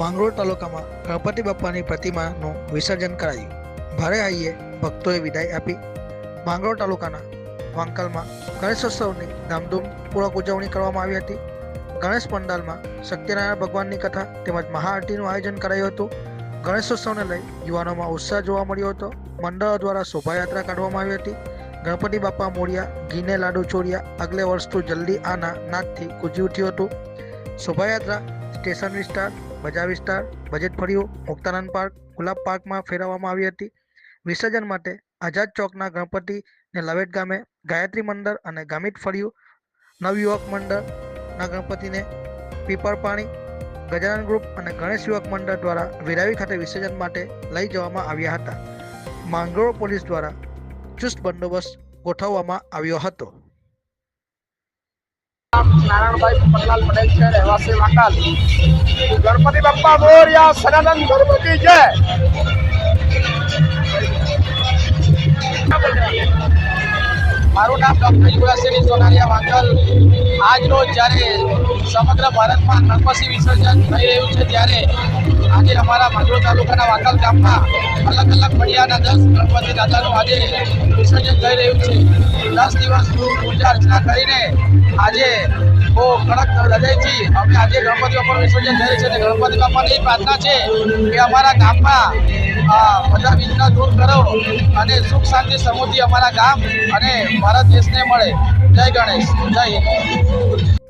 માંગરોળ તાલુકામાં ગણપતિ બાપાની પ્રતિમાનું વિસર્જન કરાયું. ભારે હાઈએ ભક્તોએ વિદાય આપી. માંગરોળ તાલુકાના વાંકલમાં ગણેશોત્સવની ધામધૂમપૂર્વક ઉજવણી કરવામાં આવી હતી. ગણેશ પંડાલમાં સત્યનારાયણ ભગવાનની કથા તેમજ મહાઆરતીનું આયોજન કરાયું હતું. ગણેશોત્સવને લઈ યુવાનોમાં ઉત્સાહ જોવા મળ્યો હતો. મંડળો દ્વારા શોભાયાત્રા કાઢવામાં આવી હતી. ગણપતિ બાપા મોડિયા ઘીને લાડુ ચોરિયા, આગલે વર્ષ જલ્દી આના નાદથી ગુજી ઉઠ્યું હતું. શોભાયાત્રા સ્ટેશન વિસ્તાર બજાર વિસ્તાર બજેટ ફળિયું મુક્તાનંદ પાર્ક ગુલાબ પાર્કમાં ફેરવવામાં આવી હતી. વિસર્જન માટે આઝાદ ચોકના ગણપતિને લવેટ ગામે ગાયત્રી મંડળ અને ગામિત ફળિયું નવયુવક મંડળના ગણપતિને પીપળ પાણી, ગજાનન ગ્રુપ અને ગણેશ યુવક મંડળ દ્વારા વેરાવી ખાતે વિસર્જન માટે લઈ જવામાં આવ્યા હતા. માંગરોળ પોલીસ દ્વારા ચુસ્ત બંદોબસ્ત ગોઠવવામાં આવ્યો હતો. નારાયણભાઈ પટલાલ પટેલ છે, રહેવાસી વાંકાલ. ગણપતિ બાપ્પા મોર્યા, સનાતન ગણપતિ જય. મારું નામ ડૉક્ટર યુવરાજસિંહ સોનારિયા વાંકલ. આજનો જ્યારે સમગ્ર ભારતમાં ગણપતિ વિસર્જન થઈ રહ્યું છે, ત્યારે આજે અમારા માંગરોળ તાલુકાના વાંકલ ગામમાં અલગ અલગ ફળિયાના દસ ગણપતિ દાદાનું આજે વિસર્જન થઈ રહ્યું છે. દસ દિવસ પૂજા અર્ચના કરીને આજે બહુ કડક હૃદયથી અમે આજે ગણપતિ બાપાનું વિસર્જન થઈ છે અને ગણપતિ બાપાની પ્રાર્થના છે કે અમારા ગામમાં બધા વિઘ્ન દૂર કરો અને સુખ શાંતિ સમૃદ્ધિ અમારા ગામ અને ભારત દેશને મળે. જય ગણેશ. જય હિન્દ.